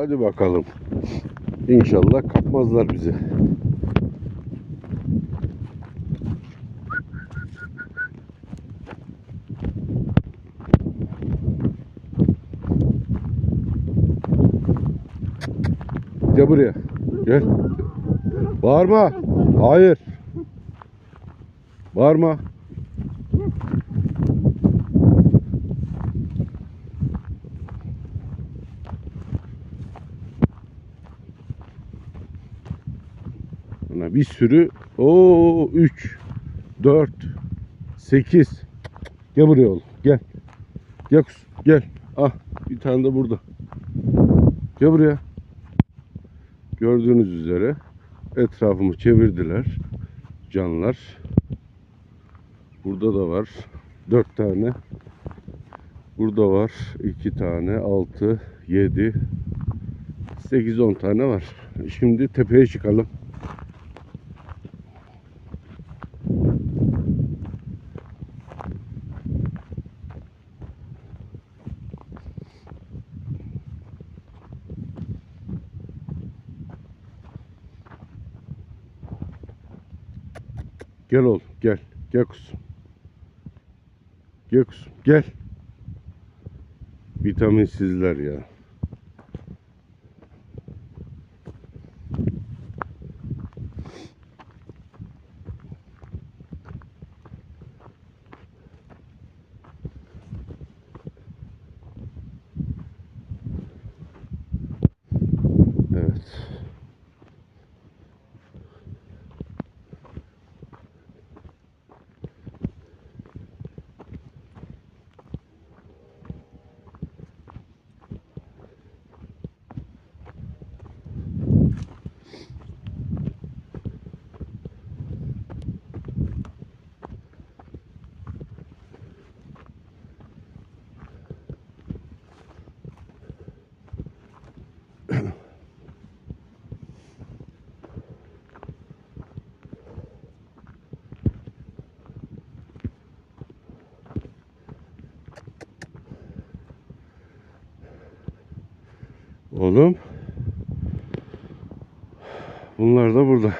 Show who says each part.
Speaker 1: Hadi bakalım. İnşallah kapmazlar bizi. Gel buraya. Gel. Bağırma. Hayır. Bağırma. Buna bir sürü. Oo 3 4 8 Gel buraya oğlum. Gel. Gel kus. Gel. Ah bir tane de burada. Gel buraya. Gördüğünüz üzere etrafımı çevirdiler canlar. Burada da var. Dört tane. Burada var. iki tane. Altı. Yedi. Sekiz on tane var. Şimdi tepeye çıkalım. Gel oğlum gel. Gel kuzum. Gel kuzum gel. Vitaminsizler ya. Oğlum. Bunlar da burada.